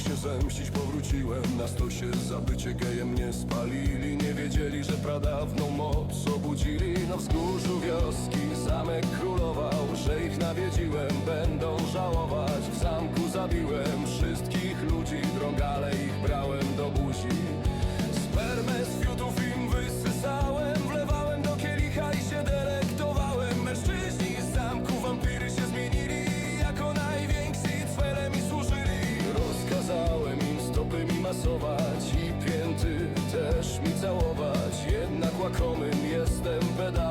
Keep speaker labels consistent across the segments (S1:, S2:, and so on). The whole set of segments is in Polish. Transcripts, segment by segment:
S1: chłopak się zemścić powróciłem. Na stosie za bycie gejem mnie spalili. Nie wiedzieli, że pradawną moc obudzili. Na wzgórzu wioski zamek królował Że ich nawiedziłem, będą żałować W zamku zabiłem. Wszystkich ludzi Drągale ich brałem do buzi masować I pięty też mi całować. Jednak łakomym jestem pedałem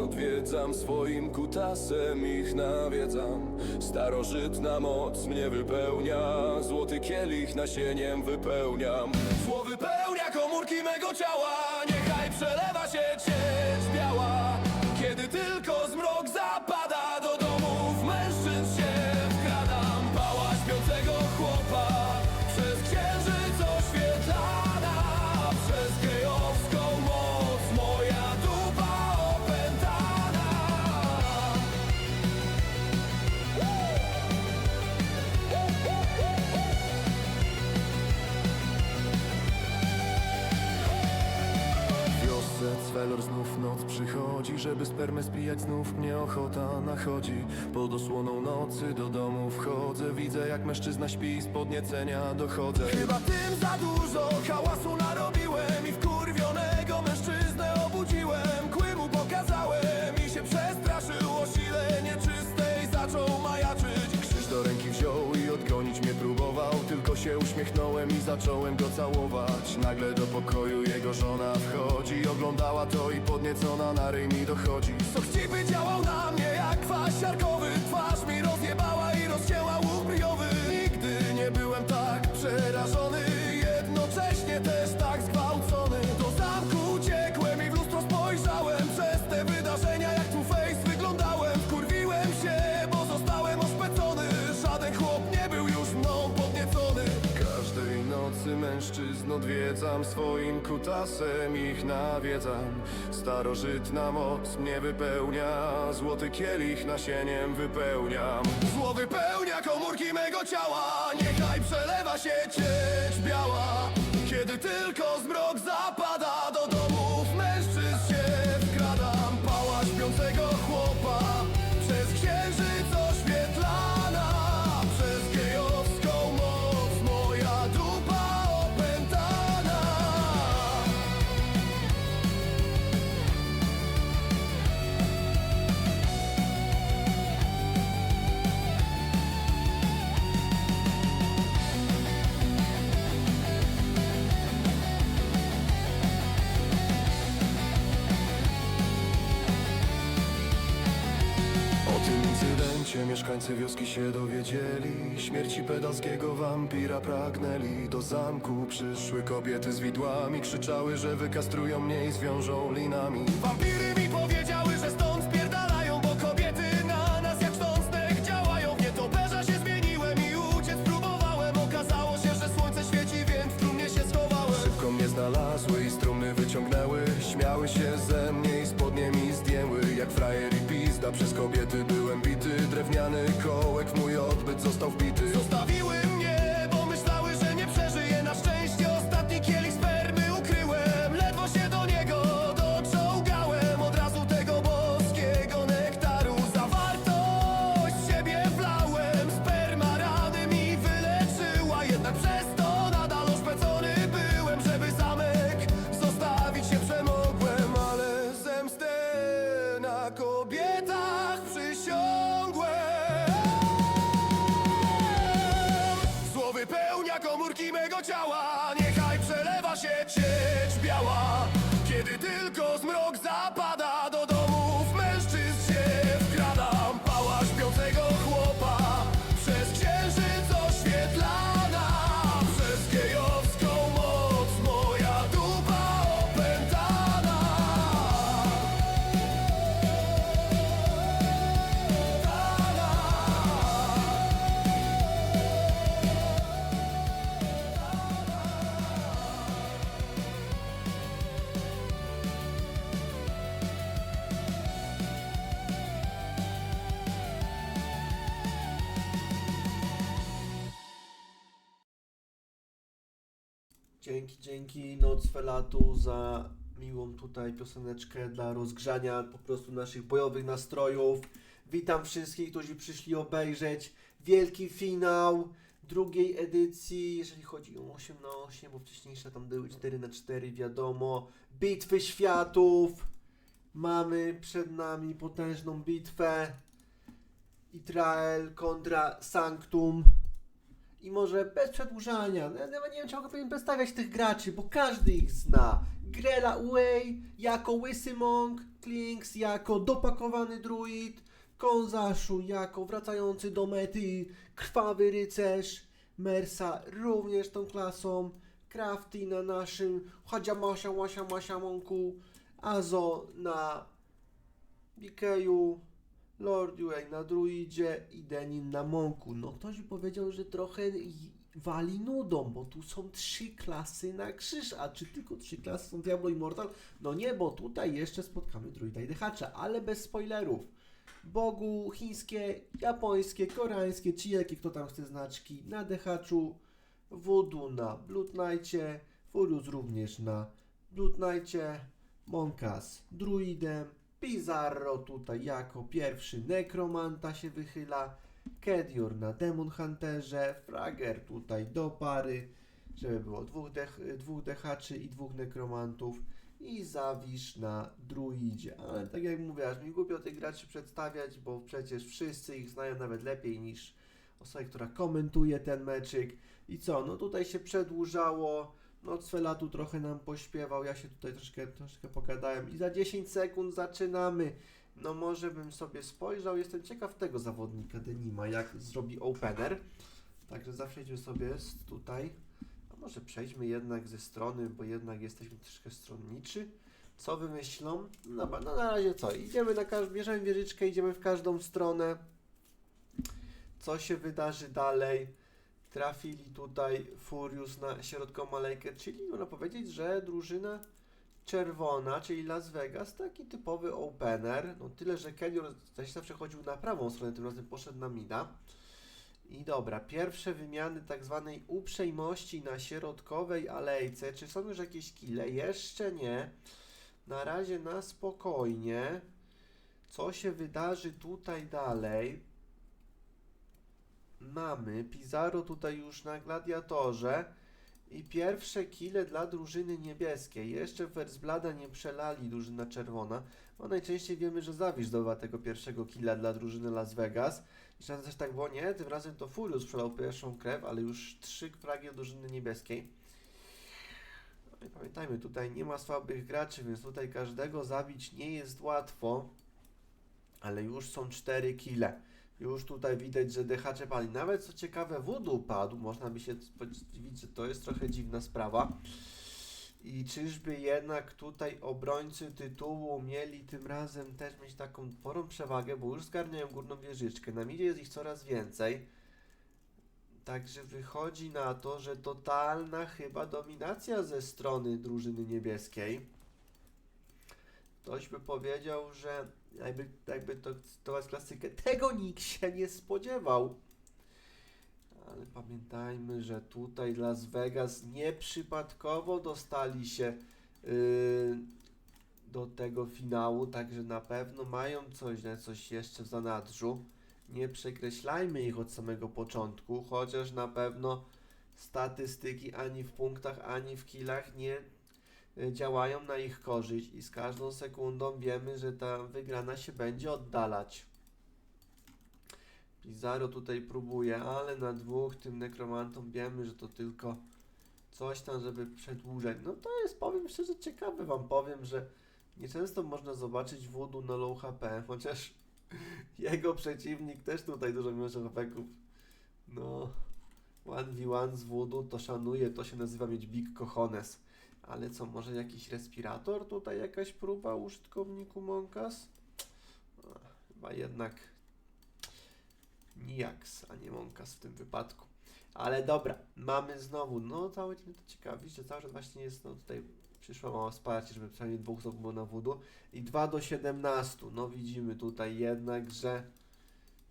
S1: odwiedzam Swoim kutasem ich nawiedzam. Starożytna moc mnie wypełnia Złoty kielich nasieniem wypełniam. Zło wypełnia komórki mego ciała Żeby spermę spijać znów mnie ochota nachodzi. Pod osłoną nocy do domu wchodzę. Widzę jak mężczyzna śpi z podniecenia dochodzę. Chyba tym za dużo hałasu narobiłem się uśmiechnąłem i zacząłem go całować. Nagle do pokoju jego żona wchodzi. Oglądała to i podniecona na ryj mi dochodzi. Chciwy działał na mnie jak kwas siarkowy. Twarz mi rozjebała i rozcięła łuk Nigdy nie byłem tak przerażony. Jednocześnie też tak odwiedzam Swoim kutasem ich nawiedzam. Starożytna moc mnie wypełnia Złoty kielich nasieniem wypełniam. Zło wypełnia komórki mego ciała Niechaj przelewa się ciecz biała mieszkańcy wioski się dowiedzieli. Śmierci pedalskiego wampira pragnęli. Do zamku przyszły kobiety z widłami. Krzyczały, że wykastrują mnie i zwiążą linami. Wampiry
S2: Dzięki, dzięki Noc Felatu za miłą tutaj pioseneczkę dla rozgrzania po prostu naszych bojowych nastrojów. Witam wszystkich, którzy przyszli obejrzeć wielki finał drugiej edycji, jeżeli chodzi o 8 na 8, bo wcześniejsze tam były 4 na 4 wiadomo. Bitwy światów. Mamy przed nami potężną bitwę. Israel kontra Sanctum. I może bez przedłużania, no ja nie wiem, mogę powinien przedstawiać tych graczy, bo każdy ich zna. Grela Way jako Łysy Monk, Klinks jako dopakowany druid, Konzaszu jako wracający do mety krwawy rycerz, Mersa również tą klasą, Crafty na naszym Hadziamasia Łasia Masia Monku, Azo na Bikeju, Lord Way na druidzie i Denin na Monku. No ktoś by powiedział, że trochę wali nudą, bo tu są trzy klasy na krzyż, a czy tylko trzy klasy są Diablo Immortal? No nie, bo tutaj jeszcze spotkamy druida i dehacza, ale bez spoilerów. Bogu chińskie, japońskie, koreańskie, czy jakie kto tam chce znaczki na dehaczu, Voodoo na Blood Knightie, Furious również na Blood Knightie, Monkas druidem, Pizarro tutaj jako pierwszy nekromanta się wychyla, Kedior na Demon Hunterze, Frager tutaj do pary, żeby było dwóch, dech, dwóch dechaczy i dwóch nekromantów. I Zawisz na druidzie. Ale tak jak mówię, aż mi głupio tych graczy przedstawiać, bo przecież wszyscy ich znają nawet lepiej niż osoba, która komentuje ten meczyk. I co, no tutaj się przedłużało, no Cfelatu trochę nam pośpiewał, ja się tutaj troszkę, troszkę pogadałem i za 10 sekund zaczynamy. No może bym sobie spojrzał, jestem ciekaw tego zawodnika Denima, jak zrobi opener. Także zawsze sobie tutaj. A może przejdźmy jednak ze strony, bo jednak jesteśmy troszkę stronniczy. Co wymyślą? No, no na razie co? Idziemy na każdą, bierzemy wieżyczkę, idziemy w każdą stronę. Co się wydarzy dalej? Trafili tutaj Furious na środkową alejkę, czyli można powiedzieć, że drużyna czerwona, czyli Las Vegas, taki typowy opener. No tyle, że zaś zawsze chodził na prawą stronę, tym razem poszedł na mida. I dobra, pierwsze wymiany tak zwanej uprzejmości na środkowej alejce. Czy są już jakieś kile? Jeszcze nie. Na razie na spokojnie. Co się wydarzy tutaj dalej? Mamy Pizarro tutaj już na gladiatorze. I pierwsze kile dla drużyny niebieskiej. Jeszcze Versblada nie przelali drużyna czerwona. Bo najczęściej wiemy, że Zawisz zdobywa tego pierwszego killa dla drużyny Las Vegas. I teraz też tak było, nie? Tym razem to Furious przelał pierwszą krew, ale już trzy fragi od drużyny niebieskiej. No i pamiętajmy, tutaj nie ma słabych graczy, więc tutaj każdego zabić nie jest łatwo. Ale już są cztery kile. Już tutaj widać, że dechacze pali. Nawet co ciekawe, Voodoo padł. Można by się zdziwić, że to jest trochę dziwna sprawa. I czyżby jednak tutaj obrońcy tytułu mieli tym razem też mieć taką sporą przewagę, bo już zgarniają górną wieżyczkę. Na midzie jest ich coraz więcej. Także wychodzi na to, że totalna chyba dominacja ze strony drużyny niebieskiej. Ktoś by powiedział, że jakby, jakby to cytować klasykę, tego nikt się nie spodziewał. Ale pamiętajmy, że tutaj Las Vegas nieprzypadkowo dostali się yy, do tego finału, także na pewno mają coś, coś jeszcze w zanadrzu. Nie przekreślajmy ich od samego początku, chociaż na pewno statystyki ani w punktach, ani w killach nie działają na ich korzyść i z każdą sekundą wiemy, że ta wygrana się będzie oddalać. Pizarro tutaj próbuje, ale na dwóch tym nekromantom wiemy, że to tylko coś tam, żeby przedłużać. No to jest, powiem szczerze, ciekawe wam powiem, że nieczęsto można zobaczyć Voodoo na low HP, chociaż jego przeciwnik też tutaj dużo miał HP-ków. No, 1v1 z Voodoo to szanuje, to się nazywa mieć Big Cojones. Ale co, może jakiś respirator tutaj, jakaś próba użytkowniku Monkas? Ach, Chyba jednak Nijaks, a nie Monkas w tym wypadku. Ale dobra, mamy znowu, no cały dzień to ciekawi, że cały czas właśnie jest, no tutaj przyszło mało wsparcie, żeby przynajmniej dwóch osób było na wudu. I 2 do 17, no widzimy tutaj jednak, że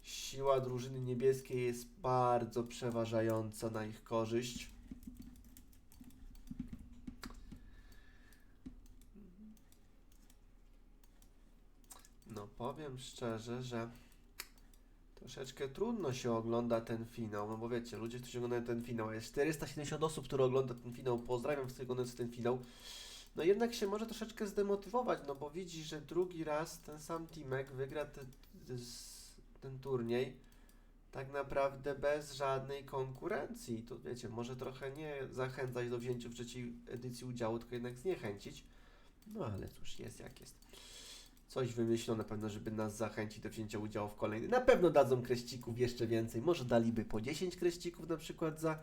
S2: siła drużyny niebieskiej jest bardzo przeważająca na ich korzyść. No powiem szczerze, że troszeczkę trudno się ogląda ten finał, no bo wiecie, ludzie, którzy oglądają ten finał, jest 470 osób, które ogląda ten finał, pozdrawiam wszystkich oglądających ten finał, no jednak się może troszeczkę zdemotywować, no bo widzi, że drugi raz ten sam Timek wygra te, ten turniej tak naprawdę bez żadnej konkurencji. To wiecie, może trochę nie zachęcać do wzięcia w trzeciej edycji udziału, tylko jednak zniechęcić. No ale cóż, jest jak jest. Coś wymyślą na pewno, żeby nas zachęcić do wzięcia udziału w kolejnej. Na pewno dadzą kreścików jeszcze więcej. Może daliby po 10 kreścików na przykład za,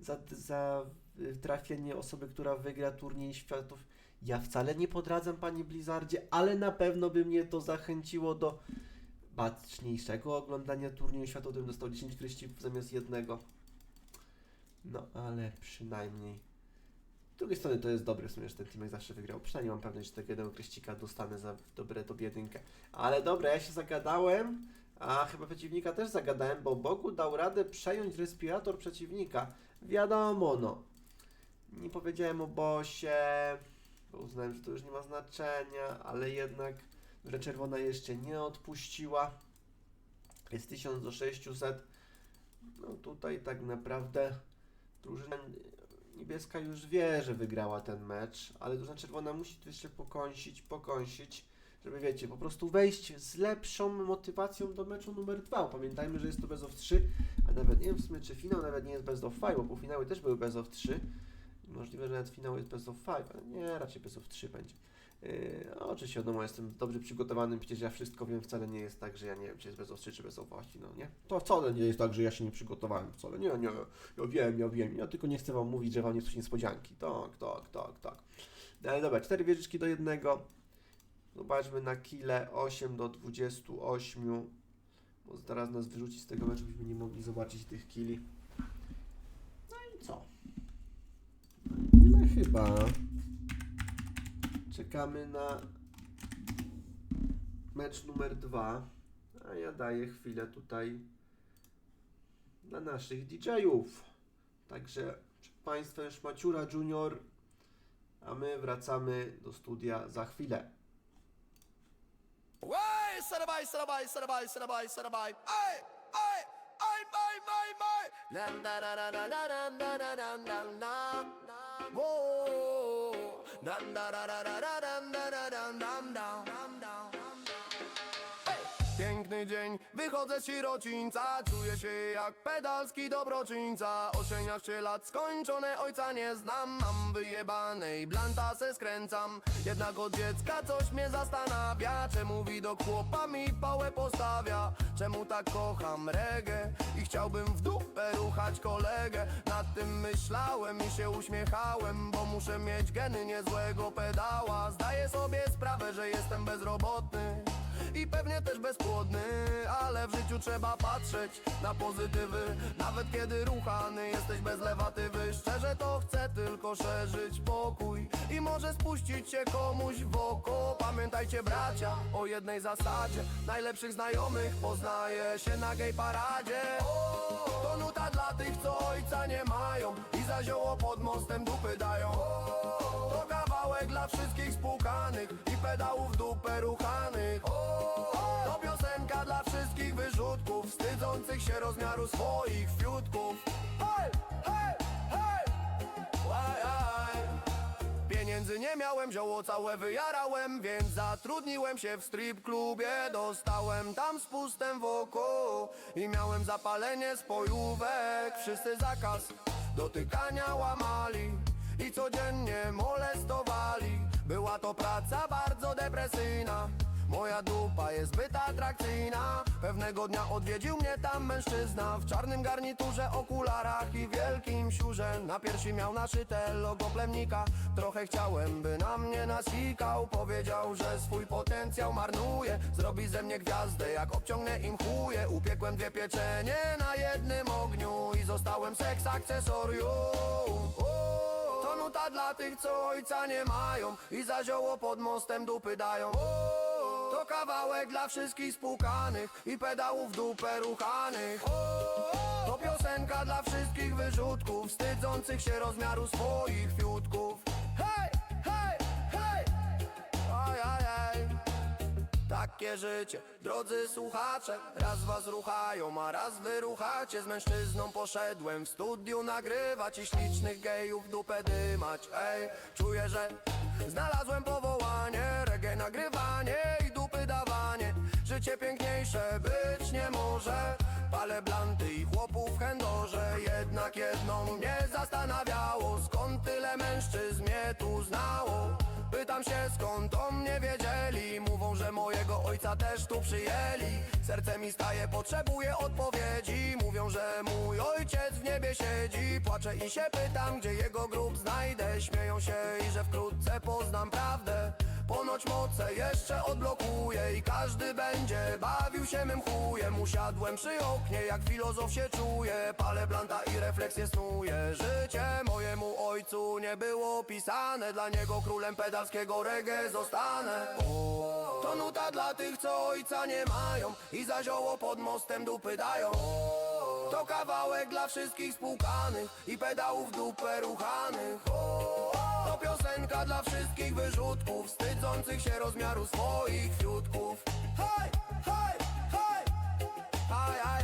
S2: za, za y, trafienie osoby, która wygra turniej światów. Ja wcale nie podradzam Pani Blizzardzie, ale na pewno by mnie to zachęciło do baczniejszego oglądania turnieju światów, gdybym dostał 10 kreścików zamiast jednego. No ale przynajmniej. Z drugiej strony to jest dobre w sumie, że ten teamek zawsze wygrał. Przynajmniej mam pewność, że tego jednego kreścika dostanę za dobre top jedynkę. Ale dobra, ja się zagadałem, a chyba przeciwnika też zagadałem, bo Bogu dał radę przejąć respirator przeciwnika. Wiadomo no. Nie powiedziałem o bosie, bo uznałem, że to już nie ma znaczenia, ale jednak że czerwona jeszcze nie odpuściła. Jest 1000 do 600. No tutaj tak naprawdę drużyna niebieska już wie, że wygrała ten mecz, ale drużyna czerwona musi tu jeszcze pokąsić, pokąsić, żeby wiecie, po prostu wejść z lepszą motywacją do meczu numer 2. Pamiętajmy, że jest to best of 3, a nawet nie wiem w sumie czy finał nawet nie jest best of 5, bo półfinały też były best of 3. Możliwe, że nawet finał jest best of 5, ale nie, raczej best of 3 będzie. Yy, a oczywiście wiadomo, jestem dobrze przygotowany, przecież ja wszystko wiem, wcale nie jest tak, że ja nie wiem, czy jest bez ostrzy, czy bez owości, no nie? To wcale nie jest tak, że ja się nie przygotowałem, wcale, nie, nie, ja wiem, ja wiem, ja tylko nie chcę Wam mówić, że Wam nie coś niespodzianki, tak, tak, tak, tak. No ale dobra, cztery wieżyczki do jednego, zobaczmy na kile 8 do 28, bo zaraz nas wyrzuci z tego meczu, byśmy nie mogli zobaczyć tych kili. No i co? No chyba... Czekamy na mecz numer dwa, a ja daję chwilę tutaj na naszych DJ-ów. Także przed Państwem Szmaciura Junior, a my wracamy do studia za chwilę.
S3: My, my, my. Na na na na na na na na na na na. Piękny dzień, wychodzę z sierocińca Czuję się jak pedalski dobroczyńca. Oszeniasz się lat, skończone ojca nie znam Mam wyjebane i blanta se skręcam. Jednak od dziecka coś mnie zastanawia Czemu widok chłopa mi pałę postawia? Czemu tak kocham reggae i chciałbym w dół ruchać kolegę. Nad tym myślałem i się uśmiechałem Bo muszę mieć geny niezłego pedała. Zdaję sobie sprawę, że jestem bezrobotny i pewnie też bezpłodny, ale w życiu trzeba patrzeć na pozytywy. Nawet kiedy ruchany jesteś bez lewatywy Szczerze to chcę tylko szerzyć pokój I może spuścić się komuś w oko. Pamiętajcie bracia o jednej zasadzie. Najlepszych znajomych poznaje się na gej paradzie. To nuta dla tych co ojca nie mają I za zioło pod mostem dupy dają. To kawałek dla wszystkich spłukanych i pedałów dupę ruchanych. Rozmiaru swoich fiutków. Hej, hej, hej! Pieniędzy nie miałem, zioło całe wyjarałem Więc zatrudniłem się w strip klubie. Dostałem tam spustem wokół I miałem zapalenie spojówek. Wszyscy zakaz dotykania łamali I codziennie molestowali. Była to praca bardzo depresyjna Moja dupa jest zbyt atrakcyjna. Pewnego dnia odwiedził mnie tam mężczyzna W czarnym garniturze, okularach i wielkim siurze. Na piersi miał naszyte logo plemnika. Trochę chciałem, by na mnie nasikał. Powiedział, że swój potencjał marnuje. Zrobi ze mnie gwiazdę, jak obciągnę im chuje. Upiekłem dwie pieczenie na jednym ogniu I zostałem seks akcesorium. To nuta dla tych, co ojca nie mają. I za zioło pod mostem dupy dają To kawałek dla wszystkich spłukanych I pedałów dupę ruchanych. To piosenka dla wszystkich wyrzutków Wstydzących się rozmiaru swoich fiutków. Hej, hej, hej! Aj, aj, Tak
S4: takie życie Drodzy słuchacze, raz was ruchają, a raz wy ruchacie Z mężczyzną poszedłem w studiu nagrywać I ślicznych gejów dupę dymać. Ej, czuję, że znalazłem powołanie Reggae nagrywanie Życie piękniejsze być nie może. Palę blanty i chłopów w chędorze Jednak jedno mnie zastanawiało Skąd tyle mężczyzn mnie tu znało. Pytam się skąd o mnie wiedzieli. Mówią, że mojego ojca też tu przyjęli. Serce mi staje, potrzebuję odpowiedzi. Mówią, że mój ojciec w niebie siedzi. Płaczę i się pytam, gdzie jego grób znajdę. Śmieją się i że wkrótce poznam prawdę Ponoć moce jeszcze odblokuję I każdy będzie bawił się mym chujem. Usiadłem przy oknie, jak filozof się czuję Palę blanta i refleksję snuję Życie mojemu ojcu nie było pisane. Dla niego królem pedalskiego reggae zostanę. To nuta dla tych, co ojca nie mają I za zioło pod mostem dupy dają. To kawałek dla wszystkich spłukanych I pedałów dupę ruchanych. O, dla wszystkich wyrzutków Wstydzących się rozmiaru swoich fiutków. Hej, hej, hej! Aj, aj,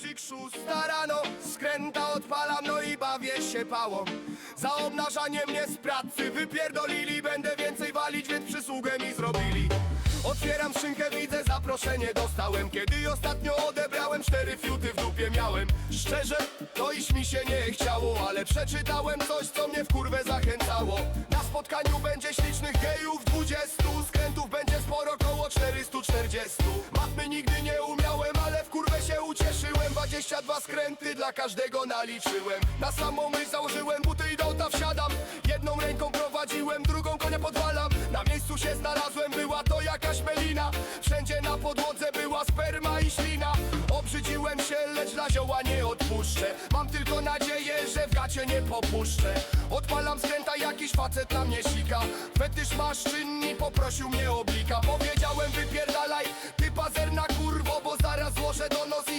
S4: budzik szósta rano Skręta odpalam, no i bawię się pałą. Za obnażanie mnie z pracy wypierdolili. Będę więcej walić, więc przysługę mi zrobili. Otwieram szynkę, widzę zaproszenie dostałem. Kiedy ostatnio odebrałem cztery fiuty w dupie miałem. Szczerze, to iż mi się nie chciało Ale przeczytałem coś, co mnie w kurwę zachęcało. Na spotkaniu będzie ślicznych 22 skręty dla każdego naliczyłem. Na samą myśl założyłem buty i do wsiadam. Jedną ręką prowadziłem, drugą konia podwalam. Na miejscu się znalazłem, była to jakaś melina. Wszędzie na podłodze była sperma i ślina. Obrzydziłem się, lecz dla zioła nie odpuszczę. Mam tylko nadzieję, że w gacie nie popuszczę. Odpalam skręta, jakiś facet na mnie sika. Fetysz maszczynni poprosił mnie o blika Powiedziałem wypierdalaj, ty pazerna kurwo Bo zaraz złożę do nos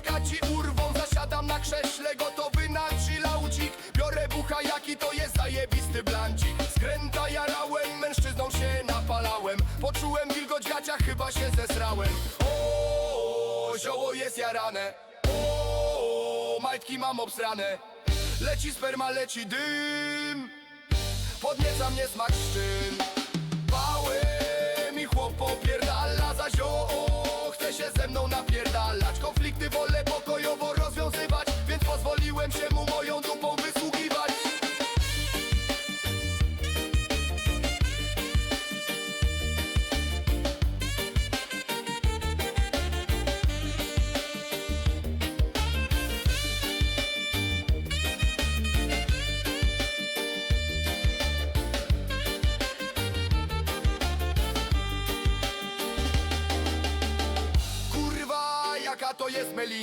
S4: jajeczka ci urwą. Zasiadam na krześle, gotowy na chillaucik Biorę bucha, jaki to jest zajebisty blancik. Skręta jarałem, mężczyzną się napalałem. Poczułem wilgoć w gaciach, chyba się zesrałem. O, zioło jest jarane. O, majtki mam obsrane. Leci sperma, leci dym. Podnieca mnie smak szczyn. Bałem i chłop popierdala za zioło Chce się ze mną napierdalać when she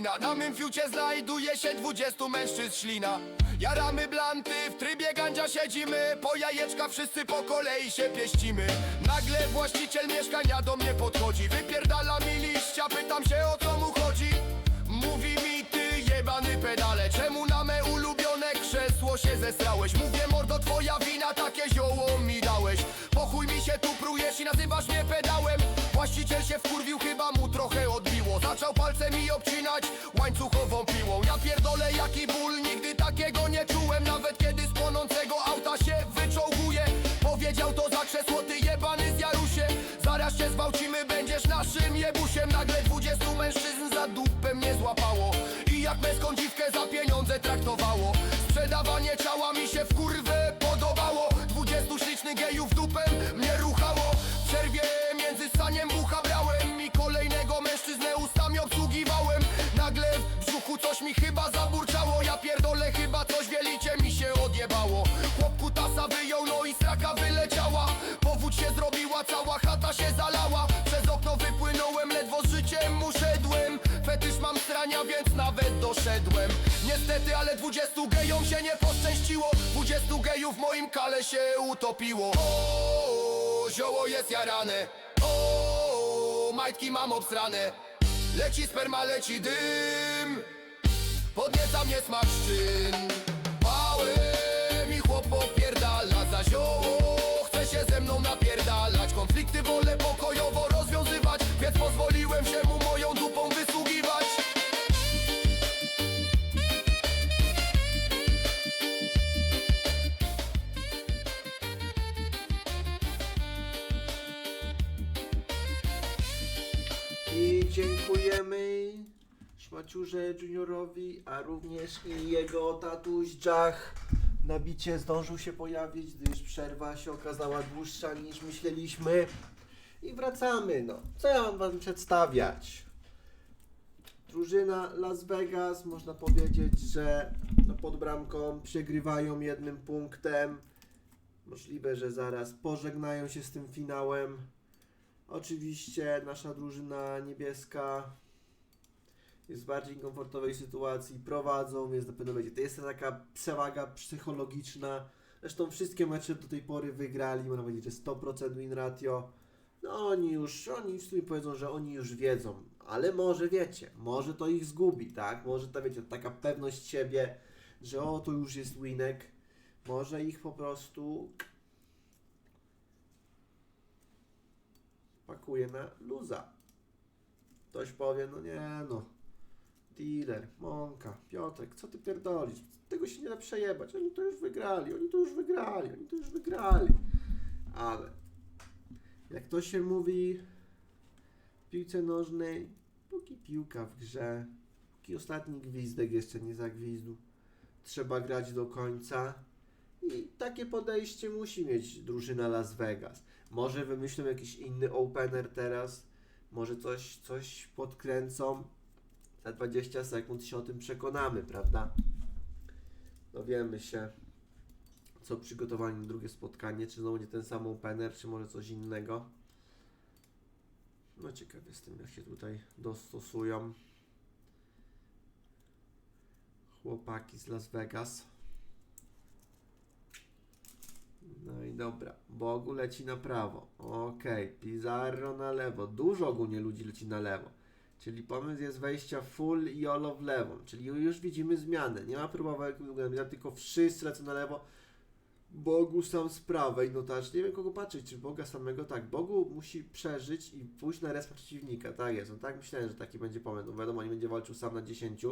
S4: melina Na mym fiucie znajduje się 20 mężczyzn ślina. Jaramy blanty, w trybie gandzia siedzimy. Po jajeczka wszyscy po kolei się pieścimy. Nagle właściciel mieszkania do mnie podchodzi. Wypierdala mi liścia, pytam się o co mu chodzi. Mówi mi ty jebany pedale Czemu na me ulubione krzesło się zesrałeś? Mówię mordo twoja wina, takie zioło mi dałeś. Po chuj mi się tu prujesz i nazywasz mnie pedałem. Właściciel się wkurwił, chyba Zaczął palcem mi obcinać łańcuchową piłą. Ja pierdolę jaki ból, nigdy takiego nie czułem. Nawet kiedy z płonącego auta się wyczołguje Powiedział to za krzesło, ty jebany z Jarusiem Zaraz cię zgwałcimy, będziesz naszym jebusiem. Nagle dwudziestu mężczyzn za dupę mnie złapało. I jak męską dziwkę za pieniądze traktowało. Sprzedawanie ciała mi się w poszczęściło 20 gejów w moim kale się utopiło. O, zioło jest jarane. O, majtki mam obsrane. Leci sperma, leci dym. Podnieca mnie smak szczyn
S2: dziękujemy Szmaciurze Juniorowi, a również i jego tatuś Jach. Na zdążył się pojawić, gdyż przerwa się okazała dłuższa niż myśleliśmy. I wracamy, no. Co ja mam wam przedstawiać? Drużyna Las Vegas, można powiedzieć, że no, pod bramką przegrywają jednym punktem. Możliwe, że zaraz pożegnają się z tym finałem. Oczywiście nasza drużyna niebieska jest w bardziej komfortowej sytuacji, prowadzą, więc na pewno będzie. To jest taka przewaga psychologiczna. Zresztą wszystkie mecze do tej pory wygrali, można powiedzieć, że 100% win ratio. No oni już, oni w sumie powiedzą, że oni już wiedzą, ale może wiecie, może to ich zgubi, tak? Może ta, wiecie, taka pewność siebie, że o, to już jest winek, może ich po prostu pakuje na luza. Ktoś powie, no nie no, dealer, Mąka, Piotrek, co ty pierdolisz? Tego się nie da przejebać, oni to już wygrali, oni to już wygrali, oni to już wygrali. Ale, jak to się mówi w piłce nożnej, póki piłka w grze, póki ostatni gwizdek jeszcze nie zagwizdł, trzeba grać do końca. I takie podejście musi mieć drużyna Las Vegas. Może wymyślą jakiś inny opener teraz, może coś, coś podkręcą. Za 20 sekund się o tym przekonamy, prawda? Dowiemy się, co przygotowali na drugie spotkanie. Czy znowu będzie ten sam opener, czy może coś innego. No ciekaw jestem, jak się tutaj dostosują chłopaki z Las Vegas. No i dobra. Bogu leci na prawo. Okej. Pizarro na lewo. Dużo ogólnie ludzi leci na lewo. Czyli pomysł jest wejścia full i olo w lewą. Czyli już widzimy zmianę. Nie ma próbowego ja tylko wszyscy lecą na lewo. Bogu sam z prawej. No też nie wiem kogo patrzeć. Czy Boga samego? Tak. Bogu musi przeżyć i pójść na respa przeciwnika. Tak jest. No tak myślałem, że taki będzie pomysł. No wiadomo, nie będzie walczył sam na 10.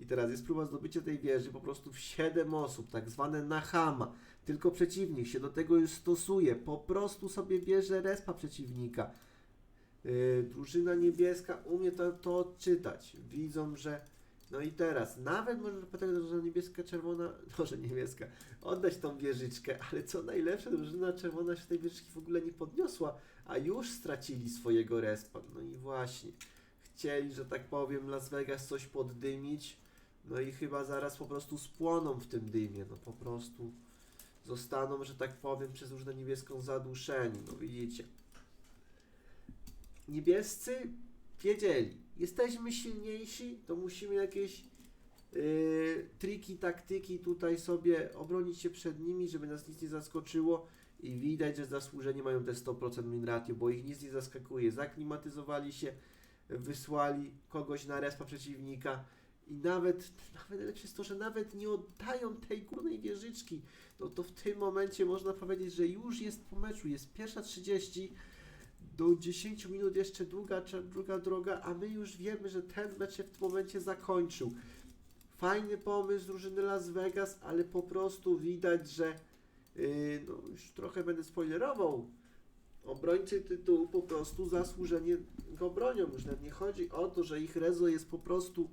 S2: I teraz jest próba zdobycia tej wieży po prostu w 7 osób, tak zwane Nahama. Tylko przeciwnik się do tego już stosuje. Po prostu sobie bierze respa przeciwnika. Yy, drużyna niebieska umie to, to odczytać. Widzą, że. No i teraz, nawet może pytać, drużyna niebieska, czerwona, może niebieska, oddać tą wieżyczkę, ale co najlepsze, drużyna czerwona się tej wieżyczki w ogóle nie podniosła, a już stracili swojego respa. No i właśnie, chcieli, że tak powiem, Las Vegas coś poddymić, no i chyba zaraz po prostu spłoną w tym dymie, no po prostu zostaną, że tak powiem, przez różne niebieską zaduszeni. No widzicie. Niebiescy wiedzieli, jesteśmy silniejsi, to musimy jakieś yy, triki, taktyki tutaj sobie obronić się przed nimi, żeby nas nic nie zaskoczyło. I widać, że zasłużeni mają te 100% win ratio, bo ich nic nie zaskakuje. Zaklimatyzowali się, wysłali kogoś na respa przeciwnika i nawet, nawet najlepsze jest to, że nawet nie oddają tej górnej wieżyczki. No to w tym momencie można powiedzieć, że już jest po meczu, jest pierwsza 30, do 10 minut jeszcze długa, długa droga, a my już wiemy, że ten mecz się w tym momencie zakończył. Fajny pomysł drużyny Las Vegas, ale po prostu widać, że yy, no już trochę będę spoilerował. Obrońcy tytułu po prostu zasłużenie go bronią. Już nawet nie chodzi o to, że ich rezo jest po prostu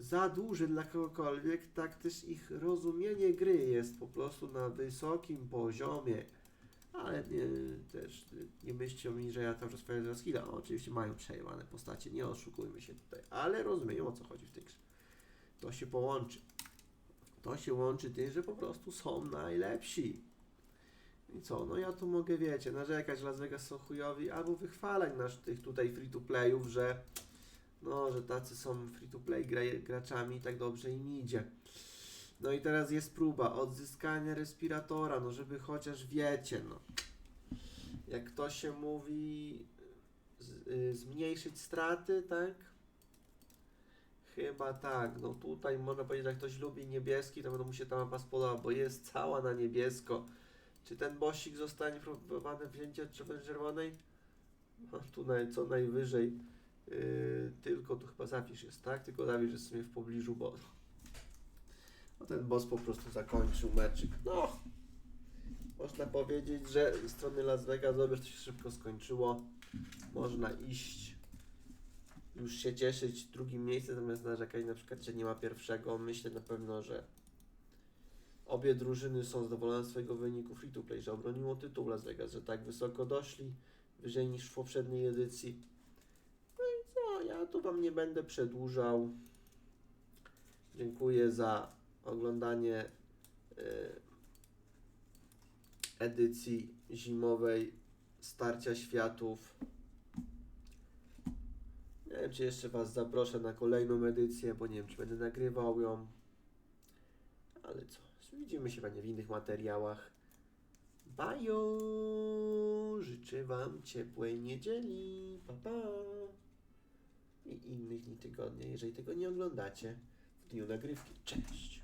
S2: za duży dla kogokolwiek, tak też ich rozumienie gry jest po prostu na wysokim poziomie. Ale nie, też nie myślcie mi, że ja tam rozpowiadam skilla. No, oczywiście mają przejmowane postacie, nie oszukujmy się tutaj, ale rozumieją o co chodzi w tej grze. To się połączy. To się łączy tym, że po prostu są najlepsi. I co, no ja tu mogę, wiecie, narzekać, Las Vegas są chujowi, albo wychwalać nasz tych tutaj free-to-playów, że no, że tacy są free-to-play gra, graczami i tak dobrze im idzie. No i teraz jest próba odzyskania respiratora, no żeby chociaż wiecie, no. Jak to się mówi, z, y, zmniejszyć straty, tak? Chyba tak. No tutaj można powiedzieć, że jak ktoś lubi niebieski, to będą mu się ta mapa spodobała, bo jest cała na niebiesko. Czy ten bosik zostanie próbowany wzięcie czerwonej? No, tu naj, co najwyżej. Yy, tylko tu chyba zapisz jest, tak? Tylko zapisz jest sobie w pobliżu, bo no, ten boss po prostu zakończył meczyk. No, można powiedzieć, że ze strony Las Vegas dobrze to się szybko skończyło. Można iść, już się cieszyć drugim miejscem, zamiast narzekać na przykład, że nie ma pierwszego. Myślę na pewno, że obie drużyny są zadowolone z swojego wyniku free to play, że obroniło tytuł Las Vegas, że tak wysoko doszli, wyżej niż w poprzedniej edycji. Tu Wam nie będę przedłużał. Dziękuję za oglądanie e, edycji zimowej Starcia Światów. Nie wiem, czy jeszcze Was zaproszę na kolejną edycję, bo nie wiem, czy będę nagrywał ją. Ale co, widzimy się pewnie w innych materiałach. Bajo! Życzę Wam ciepłej niedzieli. Pa, pa. I innych dni tygodnia, jeżeli tego nie oglądacie w dniu nagrywki. Cześć!